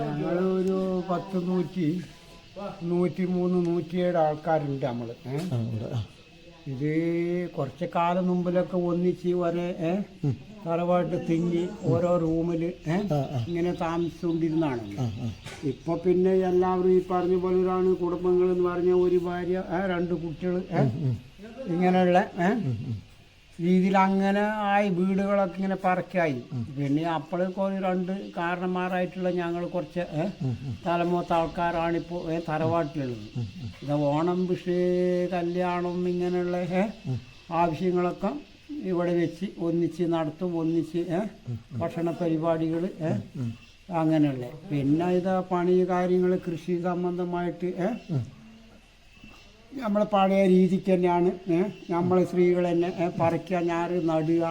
ഞങ്ങൾ ഒരു പത്ത് നൂറ്റി നൂറ്റി മൂന്ന് നൂറ്റിയേഴ് ആൾക്കാരുണ്ട് നമ്മൾ ഇത് കുറച്ച് കാലം മുമ്പിലൊക്കെ ഒന്നിച്ച് വരെ തറവാട്ട് തിങ്ങി ഓരോ റൂമിൽ. ഇങ്ങനെ താമസിച്ചുകൊണ്ടിരുന്നാണ് ഇപ്പൊ പിന്നെ എല്ലാവരും ഈ പറഞ്ഞ പോലെ ഒരാണ് കുടുംബങ്ങൾ എന്ന് പറഞ്ഞ ഒരു ഭാര്യ രണ്ട് കുട്ടികൾ ഇങ്ങനെയുള്ള രീതിയിൽ അങ്ങനെ ആയി വീടുകളൊക്കെ ഇങ്ങനെ പറക്കായി. പിന്നെ അപ്പോൾ ഒരു രണ്ട് കാരണന്മാരായിട്ടുള്ള ഞങ്ങൾ കുറച്ച് ഏ, ആൾക്കാരാണ് ഏ, തറവാട്ടിലുള്ളത്. ഇത് ഓണം വിഷു കല്യാണം ഇങ്ങനെയുള്ള ആവശ്യങ്ങളൊക്കെ ഇവിടെ വെച്ച് ഒന്നിച്ച് നടത്തും ഒന്നിച്ച് ഭക്ഷണ പരിപാടികൾ അങ്ങനെയുള്ള. പിന്നെ ഇത് പണി കാര്യങ്ങൾ കൃഷി സംബന്ധമായിട്ട് ഏ, നമ്മളെ പഴയ രീതിക്ക് തന്നെയാണ് നമ്മളെ സ്ത്രീകൾ തന്നെ പറിക്കുക ഞാറ് നടുക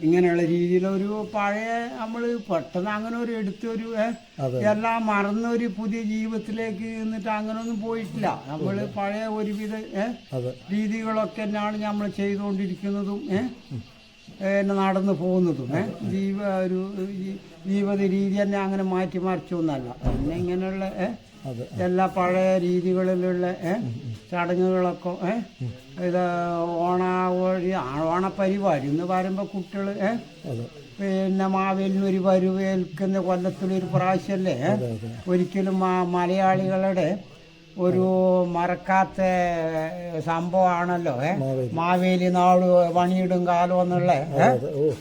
ഇങ്ങനെയുള്ള രീതിയിലൊരു പഴയ നമ്മൾ പെട്ടെന്ന് അങ്ങനെ ഒരു എടുത്തൊരു എല്ലാം മറന്ന മറന്നൊരു പുതിയ ജീവിതത്തിലേക്ക് നിന്നിട്ട് അങ്ങനെ ഒന്നും പോയിട്ടില്ല നമ്മൾ പഴയ ഒരുവിധ രീതികളൊക്കെ തന്നെയാണ് നമ്മൾ ചെയ്തുകൊണ്ടിരിക്കുന്നതും എന്നെ പിന്നെ നടന്നു പോകുന്നതും ജീവ ഒരു ജീവിത രീതി തന്നെ അങ്ങനെ മാറ്റി മറിച്ചൊന്നല്ല പിന്നെ ഇങ്ങനെയുള്ള എല്ലാ പഴയ രീതികളിലുള്ള ചടങ്ങുകളൊക്കെ ഇത് ഓണ വഴി ഓണപ്പരിപാടി എന്ന് പറയുമ്പോൾ കുട്ടികൾ പിന്നെ മാവേലിനൊരു വരുവേൽക്കുന്ന കൊല്ലത്തിലൊരു പ്രാവശ്യമല്ലേ ഒരിക്കലും മലയാളികളുടെ ഒരു മറക്കാത്ത സംഭവമാണല്ലോ മാവേലി. നാൾ നാട് പണിയിടും കാലം എന്നുള്ള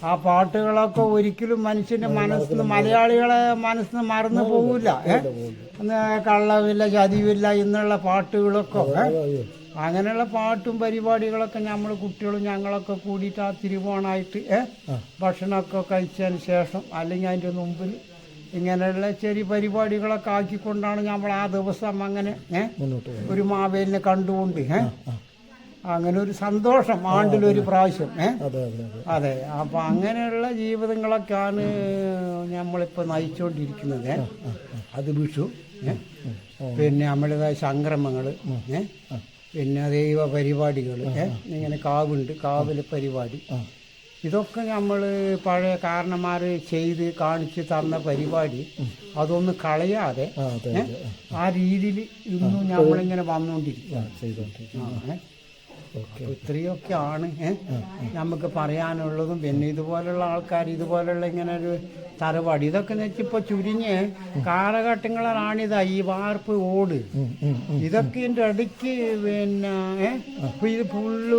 ആ പാട്ടുകളൊക്കെ ഒരിക്കലും മനുഷ്യന്റെ മനസ്സിന് മലയാളികളെ മനസ്സിന് മറന്നു പോകില്ല കള്ളമില്ല ചതിവില്ല എന്നുള്ള പാട്ടുകളൊക്കെ അങ്ങനെയുള്ള പാട്ടും പരിപാടികളൊക്കെ നമ്മൾ കുട്ടികളും ഞങ്ങളൊക്കെ കൂടിയിട്ട് ആ തിരുവോണായിട്ട്? ഭക്ഷണമൊക്കെ കഴിച്ചതിന് ശേഷം അല്ലെങ്കിൽ അതിന്റെ മുമ്പിൽ ഇങ്ങനെയുള്ള ചെറിയ പരിപാടികളൊക്കെ ആക്കിക്കൊണ്ടാണ് നമ്മൾ ആ ദിവസം അങ്ങനെ ഒരു മാവേലിനെ കണ്ടുകൊണ്ട് ഏ? അങ്ങനെ ഒരു സന്തോഷം ആണ്ടിലൊരു പ്രാവശ്യം അതെ അപ്പൊ അങ്ങനെയുള്ള ജീവിതങ്ങളൊക്കെയാണ് നമ്മളിപ്പോൾ നയിച്ചുകൊണ്ടിരിക്കുന്നത് അത് വിഷു പിന്നെ നമ്മളിതായ സംക്രമങ്ങൾ പിന്നെ ദൈവ പരിപാടികൾ ഇങ്ങനെ കാവുണ്ട് കാവിലെ പരിപാടി. ഇതൊക്കെ നമ്മൾ പഴയ കാരണന്മാർ ചെയ്ത് കാണിച്ച് തന്ന പരിപാടി. അതൊന്ന് കളയാതെ ആ രീതിയിൽ ഇന്നും നമ്മളിങ്ങനെ വന്നുകൊണ്ടിരിക്കുക ആ, ഇത്രയൊക്കെയാണ് നമുക്ക് പറയാനുള്ളതും പിന്നെ ഇതുപോലുള്ള ആൾക്കാർ ഇതുപോലുള്ള ഇങ്ങനെ ഒരു തറവാടി ഇതൊക്കെ ഇപ്പൊ ചുരുങ്ങ് കാലഘട്ടങ്ങളാണിതാ ഈ വാർപ്പ് ഓട്. ഇതൊക്കെ ഇതിന്റെ ഇടയ്ക്ക് പിന്നെ ഇത് പുല്ല്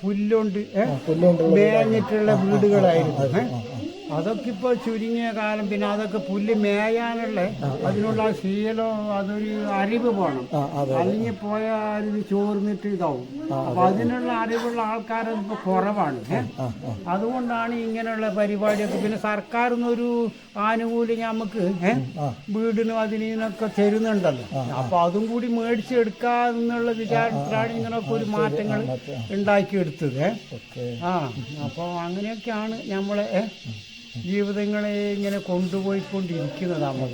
പുല്ലുണ്ട് മേഞ്ഞിട്ടുള്ള വീടുകളായിരുന്നു. അതൊക്കെ ഇപ്പൊ ചുരുങ്ങിയ കാലം. പിന്നെ അതൊക്കെ പുല്ല് മേയാനുള്ള അതിനുള്ള ശീലം അതൊരു അറിവ് പോണം അല്ലെങ്കിൽ പോയാൽ ഇത് ചോർന്നിട്ട് ഇതാവും. അപ്പൊ അതിനുള്ള അറിവുള്ള ആൾക്കാരത് ഇപ്പൊ കുറവാണ്. അതുകൊണ്ടാണ് ഇങ്ങനെയുള്ള പരിപാടിയൊക്കെ. പിന്നെ സർക്കാരിൽ നിന്നൊരു ആനുകൂല്യം നമുക്ക് വീടിനും അതിനൊക്കെ തരുന്നുണ്ടല്ലോ. അപ്പൊ അതും കൂടി മേടിച്ചെടുക്കാന്നുള്ള വിചാരത്തിലാണ് ഇങ്ങനെയൊക്കെ ഒരു മാറ്റങ്ങൾ ഉണ്ടാക്കിയെടുത്തത്. ആ അപ്പോൾ അങ്ങനെയൊക്കെയാണ് നമ്മളെ ജീവിതങ്ങളെ ഇങ്ങനെ കൊണ്ടുപോയിക്കൊണ്ടിരിക്കുന്നതാണ്.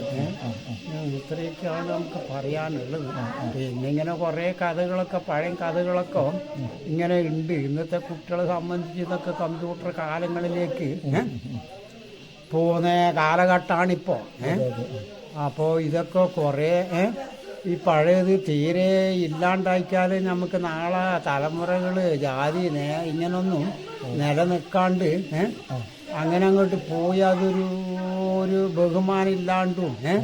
ഇത്രയൊക്കെയാണ് നമുക്ക് പറയാനുള്ളത്. പിന്നെ ഇങ്ങനെ കുറേ കഥകളൊക്കെ പഴയ കഥകളൊക്കെ ഇങ്ങനെ ഉണ്ട്. ഇന്നത്തെ കുട്ടികളെ സംബന്ധിച്ച് ഇതൊക്കെ കമ്പ്യൂട്ടർ കാലങ്ങളിലേക്ക് പോകുന്ന കാലഘട്ടമാണിപ്പോൾ അപ്പോൾ ഇതൊക്കെ കുറേ ഈ പഴയത് തീരെ ഇല്ലാണ്ടാക്കിയാൽ നമുക്ക് നാളെ തലമുറകൾ ജാതി ഇങ്ങനൊന്നും നിലനിൽക്കാണ്ട് അങ്ങനെ അങ്ങോട്ട് പോയി അതൊരു ഒരു ബഹുമാനം ഇല്ലാണ്ടും ഏ,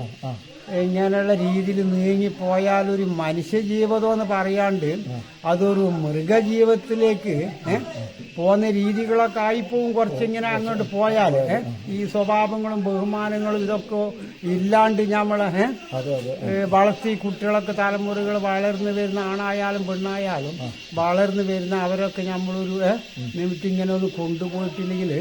ഇങ്ങനെയുള്ള രീതിയിൽ നീങ്ങി പോയാൽ ഒരു മനുഷ്യ ജീവിതം എന്ന് പറയാണ്ട് അതൊരു മൃഗജീവിതത്തിലേക്ക് പോകുന്ന രീതികളൊക്കെ ആയിപ്പോവും കുറച്ചിങ്ങനെ അങ്ങോട്ട് പോയാൽ ഈ സ്വഭാവങ്ങളും ബഹുമാനങ്ങളും ഇതൊക്കെ ഇല്ലാണ്ട് നമ്മളെ വളർത്തി കുട്ടികളൊക്കെ തലമുറകൾ വളർന്നു വരുന്ന ആണായാലും പെണ്ണായാലും വളർന്നു വരുന്ന അവരൊക്കെ നമ്മളൊരു നിമിത്തി ഇങ്ങനെ ഒന്ന് കൊണ്ടുപോയിട്ടില്ലെങ്കിൽ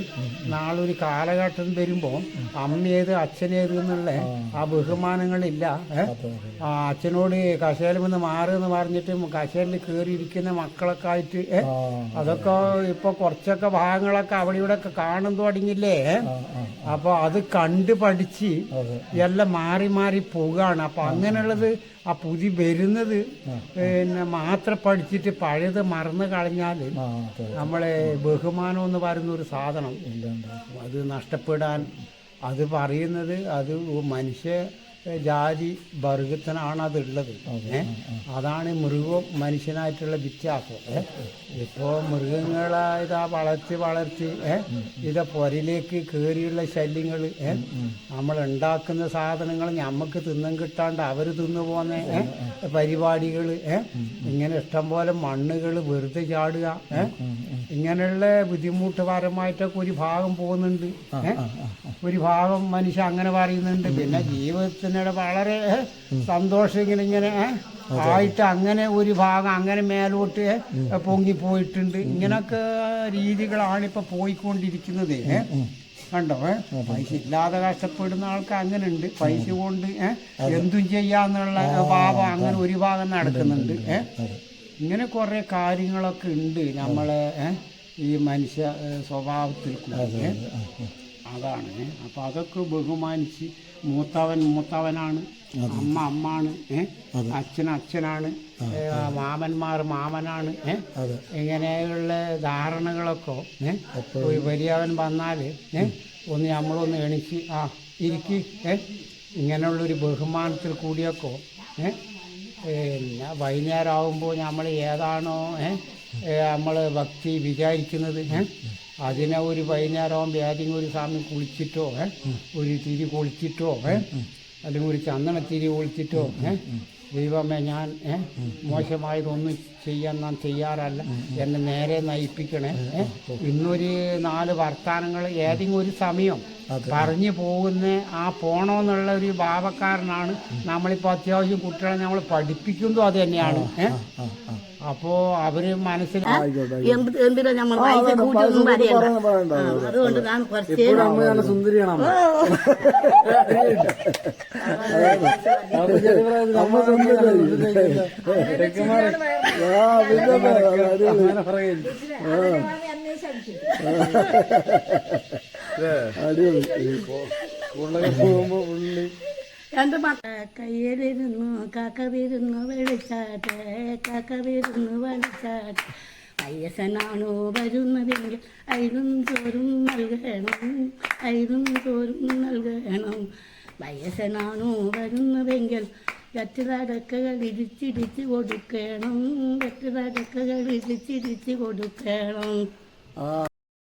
നാളെ ഒരു കാലഘട്ടം വരുമ്പോൾ അമ്മയേത് അച്ഛനേത് എന്നുള്ള ആ. ബഹുമാനങ്ങളില്ല ആ അച്ഛനോട് കശേലം നിന്ന് മാറുമെന്ന് പറഞ്ഞിട്ട് കസേരയിൽ കയറിയിരിക്കുന്ന മക്കളൊക്കെ ആയിട്ട്? അതൊക്കെ ഇപ്പൊ കുറച്ചൊക്കെ ഭാഗങ്ങളൊക്കെ അവിടെ ഇവിടെ ഒക്കെ കാണും തുടങ്ങിയില്ലേ അപ്പൊ അത് കണ്ട് പഠിച്ച് എല്ലാം മാറി മാറി പോവുകയാണ് അപ്പൊ അങ്ങനെയുള്ളത് ആ പുതി വരുന്നത് പിന്നെ മാത്രം പഠിച്ചിട്ട് പഴയത് മറന്നു കളഞ്ഞാൽ അതെ. നമ്മളെ ബഹുമാനം എന്ന് പറയുന്ന ഒരു സാധനം അത് നഷ്ടപ്പെടാൻ അത് പറയുന്നത് അത് മനുഷ്യ ജാതി വർഗത്തിനാണ് അതുള്ളത്? അതാണ് മൃഗവും മനുഷ്യനായിട്ടുള്ള വ്യത്യാസം. ഇപ്പോൾ ഇപ്പോ മൃഗങ്ങളെ ഇതാ വളർത്തി വളർത്തി? ഇതാ പൊരയിലേക്ക് കയറിയുള്ള ശല്യങ്ങൾ നമ്മൾ ഉണ്ടാക്കുന്ന സാധനങ്ങൾ ഞമ്മക്ക് തിന്നും കിട്ടാണ്ട് അവർ തിന്നു പോന്ന പരിപാടികൾ ഇങ്ങനെ ഇഷ്ടംപോലെ മണ്ണുകൾ വെറുതെ ചാടുക? ഇങ്ങനെയുള്ള ബുദ്ധിമുട്ട് പരമായിട്ടൊക്കെ ഒരു ഭാഗം പോകുന്നുണ്ട്. ഒരു ഭാഗം മനുഷ്യ അങ്ങനെ പറയുന്നുണ്ട്. പിന്നെ ജീവിതത്തിനിടെ വളരെ സന്തോഷം ഇങ്ങനെ ഇങ്ങനെ ആയിട്ട് അങ്ങനെ ഒരു ഭാഗം അങ്ങനെ മേലോട്ട് പൊങ്ങി പോയിട്ടുണ്ട്. ഇങ്ങനൊക്കെ രീതികളാണ് ഇപ്പൊ പോയിക്കൊണ്ടിരിക്കുന്നത് കണ്ടോ? പൈസ ഇല്ലാതെ കഷ്ടപ്പെടുന്ന ആൾക്ക് അങ്ങനെ ഉണ്ട് പൈസ കൊണ്ട് എന്തും ചെയ്യാന്നുള്ള ഭാവം അങ്ങനെ ഒരു ഭാഗം നടക്കുന്നുണ്ട് ഏ. ഇങ്ങനെ കുറെ കാര്യങ്ങളൊക്കെ ഉണ്ട് നമ്മളെ ഈ മനുഷ്യ സ്വഭാവത്തിൽ കൂടെ അതാണ് അപ്പൊ അതൊക്കെ ബഹുമാനിച്ച് മൂത്തവൻ മൂത്തവനാണ് അമ്മ അമ്മാണ് അച്ഛൻ അച്ഛനാണ് മാമന്മാർ മാമനാണ് ഇങ്ങനെയുള്ള ധാരണകളൊക്കെ ഒരു വലിയവൻ വന്നാൽ ഒന്ന് നമ്മളൊന്ന് എണിച്ച് ആ ഇരിക്ക് ഇങ്ങനെയുള്ളൊരു ബഹുമാനത്തിൽ കൂടിയൊക്കെ പിന്നെ വൈകുന്നേരം ആകുമ്പോൾ നമ്മൾ ഏതാണോ നമ്മൾ ഭക്തി വിചാരിക്കുന്നത് അതിനെ ഒരു വൈകുന്നേരം ആകുമ്പോൾ ഏതെങ്കിലും ഒരു സമയം കുളിച്ചിട്ടോ ഒരു തിരി കുളിച്ചിട്ടോ അല്ലെങ്കിൽ ഒരു ചന്ദനത്തിരി ഒളിച്ചിട്ടോ കുളിച്ചിട്ടോ ദൈവമേ ഞാൻ മോശമായതൊന്നും ചെയ്യാൻ നാം ചെയ്യാറല്ല എന്നെ നേരെ നയിപ്പിക്കണേ ഇന്നൊരു നാല് വർത്താനങ്ങൾ ഏതെങ്കിലും ഒരു സമയം പറഞ്ഞു പോകുന്ന ആ പോണോന്നുള്ള ഒരു ഭാവക്കാരനാണ് നമ്മളിപ്പോൾ അത്യാവശ്യം കുട്ടികളെ നമ്മൾ പഠിപ്പിക്കുന്നതും അത് തന്നെയാണ് അപ്പോ അവർ മനസ്സിൽ സുന്ദരിയാണ് എന്റെ കയ്യിലിരുന്നു കാക്ക വിരുന്നു വെളിച്ചാട്ടെ കാക്ക വിരുന്നു വെളിച്ചാട്ടെ. അയ്യസനാണോ വരുന്നതെങ്കിൽ അയിലും ചോറും നൽകണം അയിലും ചോറും നൽകണം. വയസ്സനാണോ വരുന്നതെങ്കിൽ കറ്റുതടക്കകൾ ഇടിച്ചിടിച്ച് കൊടുക്കണം കറ്റുതടക്കകൾ ഇടിച്ചിടിച്ച് കൊടുക്കണം. ആ.